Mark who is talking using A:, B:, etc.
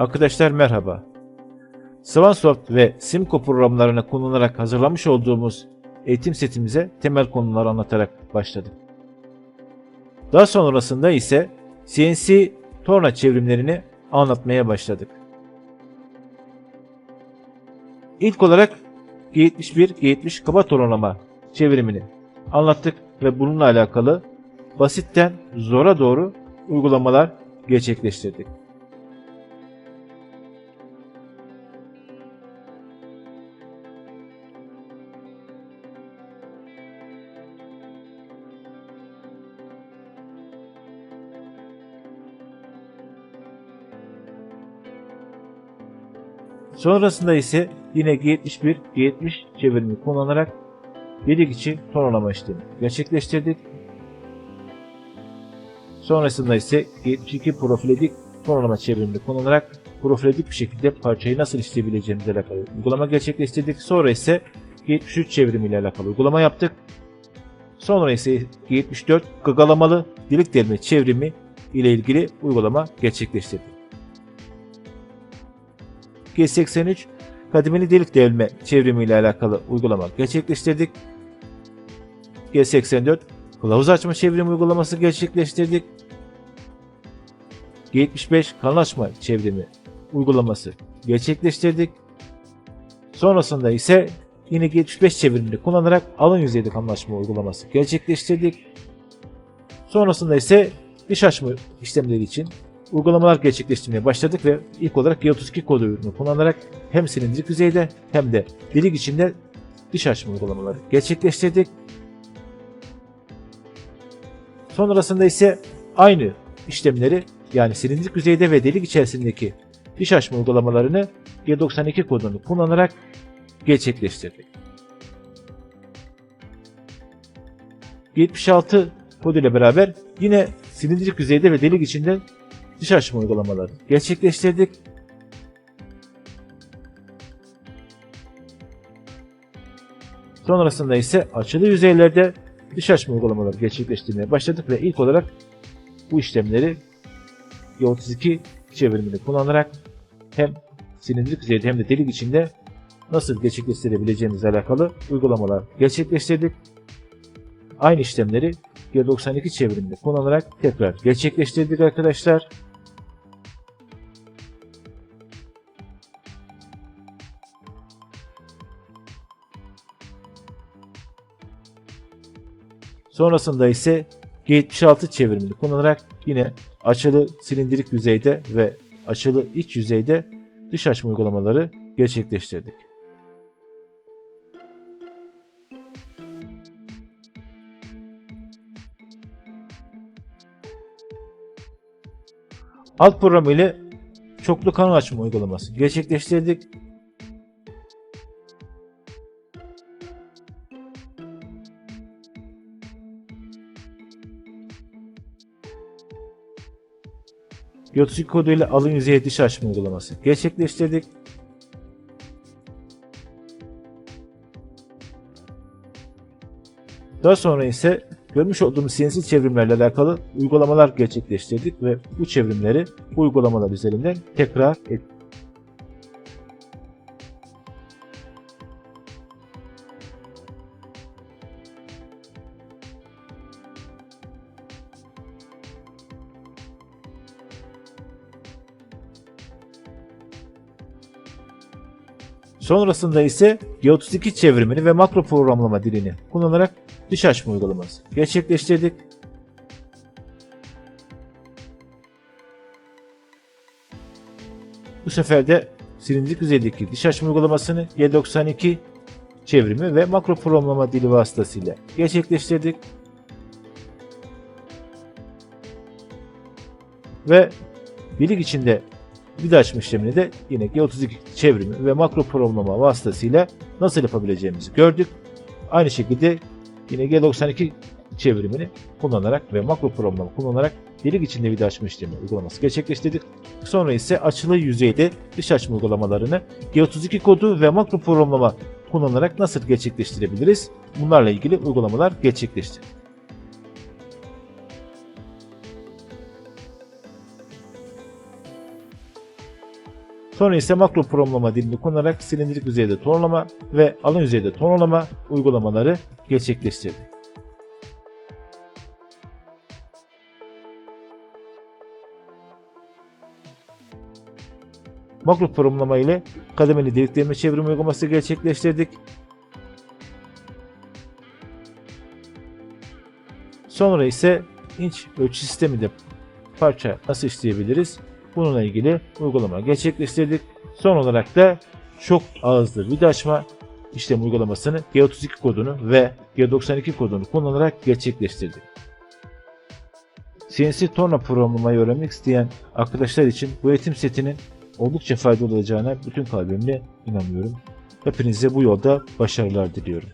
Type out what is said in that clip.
A: Arkadaşlar merhaba. Swansoft ve Simco programlarını kullanarak hazırlamış olduğumuz eğitim setimize temel konuları anlatarak başladık. Daha sonrasında ise CNC torna çevrimlerini anlatmaya başladık. İlk olarak G71, G70 kaba tornalama çevrimini anlattık ve bununla alakalı basitten zora doğru uygulamalar gerçekleştirdik. Sonrasında ise yine G71, G70 çevirimi kullanarak delik içi tonlama işlemi gerçekleştirdik. Sonrasında ise G72 profiledik tonlama çevirimini kullanarak profiledik bir şekilde parçayı nasıl işleyebileceğimizle alakalı uygulama gerçekleştirdik. Sonra ise G73 çevirimiyle alakalı uygulama yaptık. Sonra ise G74 gagalamalı delik delme çevrimi ile ilgili uygulama gerçekleştirdik. G83 kademeli delik delme çevrimi ile alakalı uygulama gerçekleştirdik. G84 kılavuz açma çevrim uygulaması gerçekleştirdik. G75 kanal açma çevrimi uygulaması gerçekleştirdik. Sonrasında ise yine G75 çevrimini kullanarak alın yüzeyde kanal açma uygulaması gerçekleştirdik. Sonrasında ise dış açma işlemleri için uygulamalar gerçekleştirmeye başladık ve ilk olarak G32 kodu ürünü kullanarak hem silindirik yüzeyde hem de delik içinde dış açma uygulamaları gerçekleştirdik. Sonrasında ise aynı işlemleri yani silindirik yüzeyde ve delik içerisindeki dış açma uygulamalarını G92 kodunu kullanarak gerçekleştirdik. 76 kodu ile beraber yine silindirik yüzeyde ve delik içinde dış açma uygulamaları gerçekleştirdik. Sonrasında ise açılı yüzeylerde dış açma uygulamaları gerçekleştirmeye başladık ve ilk olarak bu işlemleri G32 çevirimini kullanarak hem silindirik yüzeyde hem de delik içinde nasıl gerçekleştirebileceğimizle alakalı uygulamalar gerçekleştirdik. Aynı işlemleri G92 çevirimini kullanarak tekrar gerçekleştirdik arkadaşlar. Sonrasında ise G76 çevirimini kullanarak yine açılı silindirik yüzeyde ve açılı iç yüzeyde dış açma uygulamaları gerçekleştirdik. Alt programı ile çoklu kanal açma uygulaması gerçekleştirdik. G32 kodu ile alın yüzeye dış açma uygulaması gerçekleştirdik. Daha sonra ise görmüş olduğumuz CNC çevrimlerle alakalı uygulamalar gerçekleştirdik ve bu çevrimleri bu uygulamalar üzerinden tekrar ettik. Sonrasında ise G32 çevrimini ve makro programlama dilini kullanarak dış açma uygulaması gerçekleştirdik. Bu sefer de silindirik yüzeydeki dış açma uygulamasını G92 çevrimi ve makro programlama dili vasıtasıyla gerçekleştirdik. Ve birlik içinde vida açma işlemini de yine G32 çevrimi ve makro programlama vasıtasıyla nasıl yapabileceğimizi gördük. Aynı şekilde yine G92 çevrimini kullanarak ve makro programlama kullanarak delik içinde vida açma işlemi uygulaması gerçekleştirdik. Sonra ise açılı yüzeyde dış açma uygulamalarını G32 kodu ve makro programlama kullanarak nasıl gerçekleştirebiliriz? Bunlarla ilgili uygulamalar gerçekleştirdik. Sonra ise makro programlama dilini kullanarak silindirik yüzeyde tonlama ve alın yüzeyde tonlama uygulamaları gerçekleştirdik. Makro programlama ile kademeli deliklerine çevrim uygulaması gerçekleştirdik. Sonra ise inç ölçü sisteminde parça nasıl işleyebiliriz? Bununla ilgili uygulama gerçekleştirdik. Son olarak da çok ağızlı vida açma işlem uygulamasını G32 kodunu ve G92 kodunu kullanarak gerçekleştirdik. CNC Torna programlamayı öğrenmek isteyen arkadaşlar için bu eğitim setinin oldukça faydalı olacağına bütün kalbimle inanıyorum. Hepinize bu yolda başarılar diliyorum.